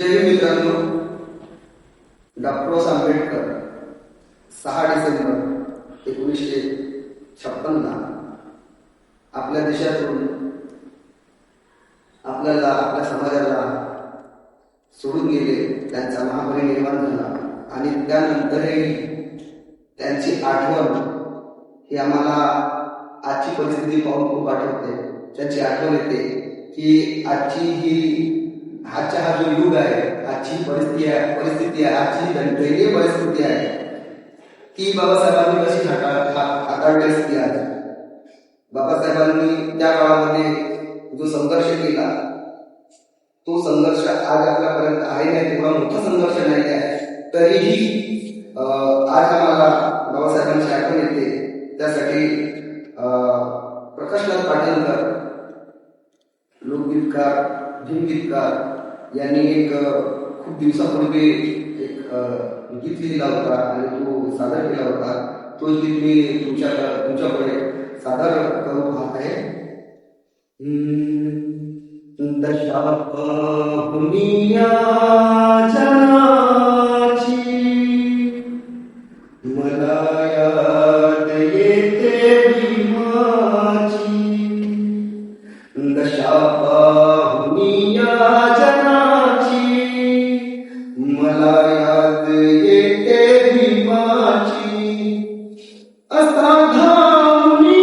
जय मित्रांनो डॉक्टर आंबेडकर सहा डिसेंबर एकोणीसशे छप्पनला आपल्या देशातून आपल्याला आपल्या समाजाला सोडून गेले त्यांचा महापरिनिर्वाण झाला आणि त्यानंतरही त्यांची आठवण ही आम्हाला आजची परिस्थिती पाहून खूप आठवते. त्याची आठवण येते की आजची ही आजचा हा जो युग आहे आजची परिस्थिती आहे परिस्थिती आहे आजची दयनीय परिस्थिती आहे ती बाबासाहेबांनी कशी हाताळली असती आज? बाबासाहेबांनी त्या काळामध्ये जो संघर्ष केला तो संघर्ष आज आपल्यापर्यंत आहे नाही तेवढा मोठा संघर्ष नाही आहे. तरीही आज आम्हाला बाबासाहेबांची आठवण येते. त्यासाठी प्रकाशनाथ पाटणकर लोकगीतकार भीमगीतकार यांनी एक खूप दिवसापूर्वी एक गीत लिहिला होता आणि तो सादर केला होता. तो गीत मी तुमच्या तुमच्याकडे सादर करू पाहत आहे. दशा मला याद येते भीमाची असाधानी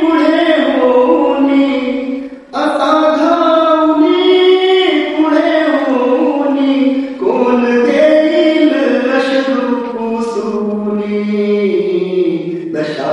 पुढे होनी असाधानी पुढे होनी कोण देईल अश्रू पुसुनी दशा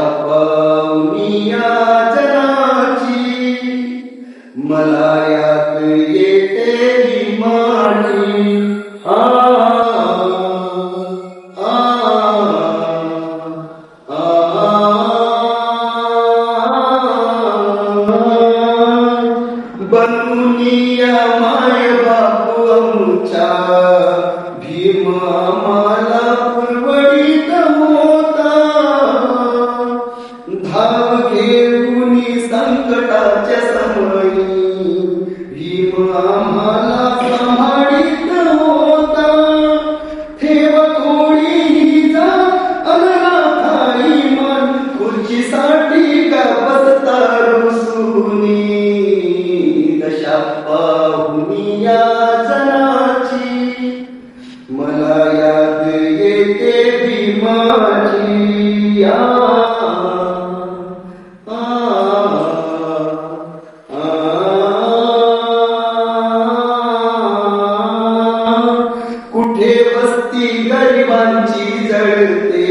दुनिया माय बापू आमचा. भीम आम्हाला पुरवडीत होता. धाव घेऊन संकटाच्या समयी भीम भीमाची आ, कुठे वस्ती गरिबांची जळते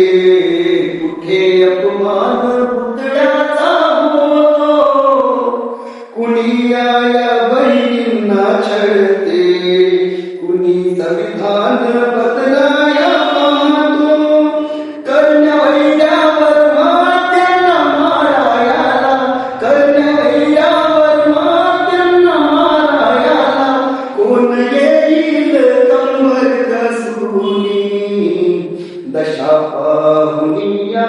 कुठे अपमान पुतळ्याचा कुणी आया बहिणींना छळते कुणी संविधान बदला दशा पाहुनिया